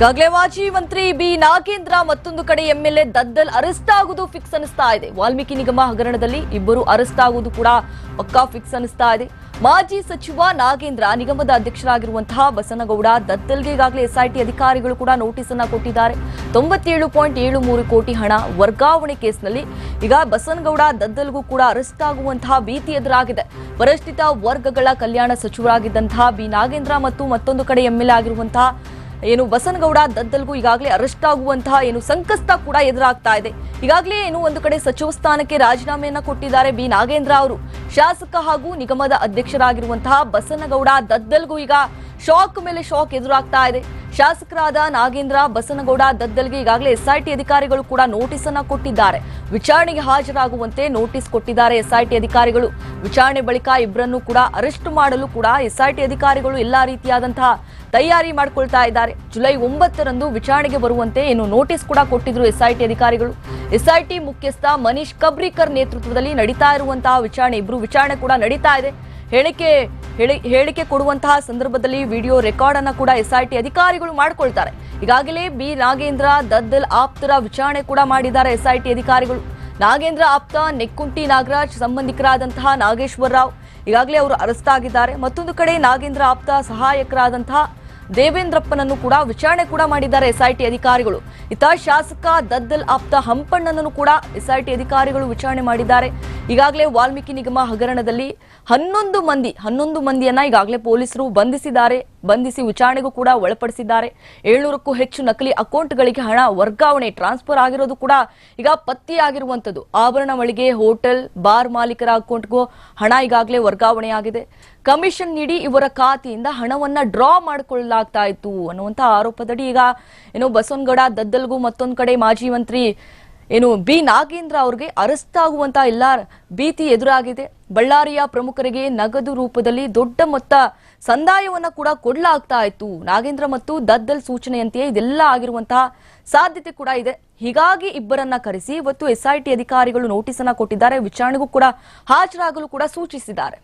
ಈಗಾಗಲೇ ಮಾಜಿ ಮಂತ್ರಿ ಬಿ. ನಾಗೇಂದ್ರ ಮತ್ತೊಂದು ಕಡೆ ಎಂಎಲ್ಎ ದದ್ದಲ್ ಅರೆಸ್ಟ್ ಆಗುವುದು ಫಿಕ್ಸ್ ಅನಿಸ್ತಾ ಇದೆ. ವಾಲ್ಮೀಕಿ ನಿಗಮ ಹಗರಣದಲ್ಲಿ ಇಬ್ಬರು ಅರೆಸ್ಟ್ ಆಗುವುದು ಕೂಡ ಪಕ್ಕಾ ಫಿಕ್ಸ್ ಅನಿಸ್ತಾ ಇದೆ. ಮಾಜಿ ಸಚಿವ ನಾಗೇಂದ್ರ ನಿಗಮದ ಅಧ್ಯಕ್ಷರಾಗಿರುವಂತಹ ಬಸನಗೌಡ ದದ್ದಲ್ಗೆ ಈಗಾಗಲೇ ಎಸ್ಐಟಿ ಅಧಿಕಾರಿಗಳು ಕೂಡ ನೋಟಿಸ್ ಅನ್ನ ಕೊಟ್ಟಿದ್ದಾರೆ. ತೊಂಬತ್ತೇಳು ಪಾಯಿಂಟ್ ಏಳು ಮೂರು ಕೋಟಿ ಹಣ ವರ್ಗಾವಣೆ ಕೇಸ್ನಲ್ಲಿ ಈಗ ಬಸನಗೌಡ ದದ್ದಲ್ಗೂ ಕೂಡ ಅರೆಸ್ಟ್ ಆಗುವಂತಹ ಭೀತಿ ಎದುರಾಗಿದೆ. ಪರಿಷ್ಠಿತ ವರ್ಗಗಳ ಕಲ್ಯಾಣ ಸಚಿವರಾಗಿದ್ದಂತಹ ಬಿ. ನಾಗೇಂದ್ರ ಮತ್ತು ಮತ್ತೊಂದು ಕಡೆ ಎಂಎಲ್ಎ ಆಗಿರುವಂತಹ ಏನು ಬಸನಗೌಡ ದದ್ದಲ್ಗೂ ಈಗಾಗಲೇ ಅರೆಸ್ಟ್ ಆಗುವಂತಹ ಏನು ಸಂಕಷ್ಟ ಕೂಡ ಎದುರಾಗ್ತಾ ಇದೆ. ಈಗಾಗಲೇ ಏನು ಒಂದು ಕಡೆ ಸಚಿವ ಸ್ಥಾನಕ್ಕೆ ರಾಜೀನಾಮೆಯನ್ನ ಕೊಟ್ಟಿದ್ದಾರೆ ಬಿ. ನಾಗೇಂದ್ರ ಅವರು. ಶಾಸಕ ಹಾಗೂ ನಿಗಮದ ಅಧ್ಯಕ್ಷರಾಗಿರುವಂತಹ ಬಸನಗೌಡ ದದ್ದಲ್ಗೂ ಈಗ ಶಾಕ್ ಮೇಲೆ ಶಾಕ್ ಎದುರಾಗ್ತಾ ಇದೆ. ಶಾಸಕರಾದ ನಾಗೇಂದ್ರ, ಬಸನಗೌಡ, ದದ್ದಲ್ಗೆ ಈಗಾಗಲೇ ಎಸ್ಐಟಿ ಅಧಿಕಾರಿಗಳು ಕೂಡ ನೋಟಿಸ್ ಅನ್ನ ಕೊಟ್ಟಿದ್ದಾರೆ. ವಿಚಾರಣೆಗೆ ಹಾಜರಾಗುವಂತೆ ನೋಟಿಸ್ ಕೊಟ್ಟಿದ್ದಾರೆ ಎಸ್ಐಟಿ ಅಧಿಕಾರಿಗಳು. ವಿಚಾರಣೆ ಬಳಿಕ ಇಬ್ಬರನ್ನು ಕೂಡ ಅರೆಸ್ಟ್ ಮಾಡಲು ಕೂಡ ಎಸ್ಐಟಿ ಅಧಿಕಾರಿಗಳು ಎಲ್ಲಾ ರೀತಿಯಾದಂತಹ ತಯಾರಿ ಮಾಡಿಕೊಳ್ತಾ ಇದ್ದಾರೆ. ಜುಲೈ ಒಂಬತ್ತರಂದು ವಿಚಾರಣೆಗೆ ಬರುವಂತೆ ಏನು ನೋಟಿಸ್ ಕೂಡ ಕೊಟ್ಟಿದ್ರು ಎಸ್ಐಟಿ ಅಧಿಕಾರಿಗಳು. ಎಸ್ಐಟಿ ಮುಖ್ಯಸ್ಥ ಮನೀಶ್ ಕಬ್ರಿಕರ್ ನೇತೃತ್ವದಲ್ಲಿ ನಡೀತಾ ಇರುವಂತಹ ವಿಚಾರಣೆ, ಇಬ್ರು ವಿಚಾರಣೆ ಕೂಡ ನಡೀತಾ ಇದೆ. ಹೇಳಿಕೆ, ಹೇಳಿ- ಹೇಳಿಕೆ ಕೊಡುವಂತಹ ಸಂದರ್ಭದಲ್ಲಿ ವಿಡಿಯೋ ರೆಕಾರ್ಡ್ ಅನ್ನ ಕೂಡ ಎಸ್ಐಟಿ ಅಧಿಕಾರಿಗಳು ಮಾಡಿಕೊಳ್ತಾರೆ. ಈಗಾಗಲೇ ಬಿ. ನಾಗೇಂದ್ರ ದದ್ದಲ್ ಆಪ್ತರ ವಿಚಾರಣೆ ಕೂಡ ಮಾಡಿದ್ದಾರೆ ಎಸ್ಐಟಿ ಅಧಿಕಾರಿಗಳು. ನಾಗೇಂದ್ರ ಆಪ್ತ ನೆಕ್ಕುಂಟಿ ನಾಗರಾಜ್ ಸಂಬಂಧಿಕರಾದಂತಹ ನಾಗೇಶ್ವರ ರಾವ್. ಈಗಾಗಲೇ ಅವರು ಅರೆಸ್ಟ್ ಆಗಿದ್ದಾರೆ ಮತ್ತೊಂದು ಕಡೆ ನಾಗೇಂದ್ರ ಆಪ್ತ ಸಹಾಯಕರಾದಂತಹ ದೇವೇಂದ್ರಪ್ಪನನ್ನು ಕೂಡ ವಿಚಾರಣೆ ಕೂಡ ಮಾಡಿದ್ದಾರೆ ಎಸ್ಐಟಿ ಅಧಿಕಾರಿಗಳು. ಇತ ಶಾಸಕ ದದ್ದಲ್ ಆಪ್ತ ಹಂಪಣ್ಣನನ್ನು ಕೂಡ ಎಸ್ಐಟಿ ಅಧಿಕಾರಿಗಳು ವಿಚಾರಣೆ ಮಾಡಿದ್ದಾರೆ. ಈಗಾಗಲೇ ವಾಲ್ಮೀಕಿ ನಿಗಮ ಹಗರಣದಲ್ಲಿ ಹನ್ನೊಂದು ಮಂದಿ, ಹನ್ನೊಂದು ಮಂದಿಯನ್ನ ಈಗಾಗಲೇ ಪೊಲೀಸರು ಬಂಧಿಸಿದ್ದಾರೆ. ಬಂಧಿಸಿ ವಿಚಾರಣೆಗೂ ಕೂಡ ಒಳಪಡಿಸಿದ್ದಾರೆ. ಏಳ್ನೂರಕ್ಕೂ ಹೆಚ್ಚು ನಕಲಿ ಅಕೌಂಟ್ಗಳಿಗೆ ಹಣ ವರ್ಗಾವಣೆ, ಟ್ರಾನ್ಸ್ಫರ್ ಆಗಿರೋದು ಕೂಡ ಈಗ ಪತ್ತೆಯಾಗಿರುವಂಥದ್ದು. ಆಭರಣ ಮಳಿಗೆ ಹೋಟೆಲ್, ಬಾರ್ ಮಾಲೀಕರ ಅಕೌಂಟ್ಗೂ ಹಣ ಈಗಾಗಲೇ ವರ್ಗಾವಣೆಯಾಗಿದೆ. ಕಮಿಷನ್ ನೀಡಿ ಇವರ ಖಾತೆಯಿಂದ ಹಣವನ್ನ ಡ್ರಾ ಮಾಡಿಕೊಳ್ಳಲಾಗ್ತಾ ಇತ್ತು ಅನ್ನುವಂತಹ ಆರೋಪದಡಿ ಈಗ ಏನೋ ಬಸವನಗೌಡ, ದದ್ದಲ್ಗೂ ಮತ್ತೊಂದು ಕಡೆ ಮಾಜಿ ಮಂತ್ರಿ ಏನು ಬಿ ನಾಗೇಂದ್ರ ಅವ್ರಿಗೆ ಅರೆಸ್ಟ್ ಆಗುವಂತ ಎಲ್ಲ ಭೀತಿ ಎದುರಾಗಿದೆ. ಬಳ್ಳಾರಿಯ ಪ್ರಮುಖರಿಗೆ ನಗದು ರೂಪದಲ್ಲಿ ದೊಡ್ಡ ಮೊತ್ತ ಸಂದಾಯವನ್ನ ಕೂಡ ಕೊಡಲಾಗ್ತಾ ಇತ್ತು. ನಾಗೇಂದ್ರ ಮತ್ತು ದದ್ದಲ್ ಸೂಚನೆಯಂತೆಯೇ ಇದೆಲ್ಲ ಆಗಿರುವಂತಹ ಸಾಧ್ಯತೆ ಕೂಡ ಇದೆ. ಹೀಗಾಗಿ ಇಬ್ಬರನ್ನ ಕರೆಸಿ, ಇವತ್ತು ಎಸ್ಐಟಿ ಅಧಿಕಾರಿಗಳು ನೋಟಿಸ್ ಅನ್ನ ಕೊಟ್ಟಿದ್ದಾರೆ. ವಿಚಾರಣೆಗೂ ಕೂಡ ಹಾಜರಾಗಲು ಕೂಡ ಸೂಚಿಸಿದ್ದಾರೆ.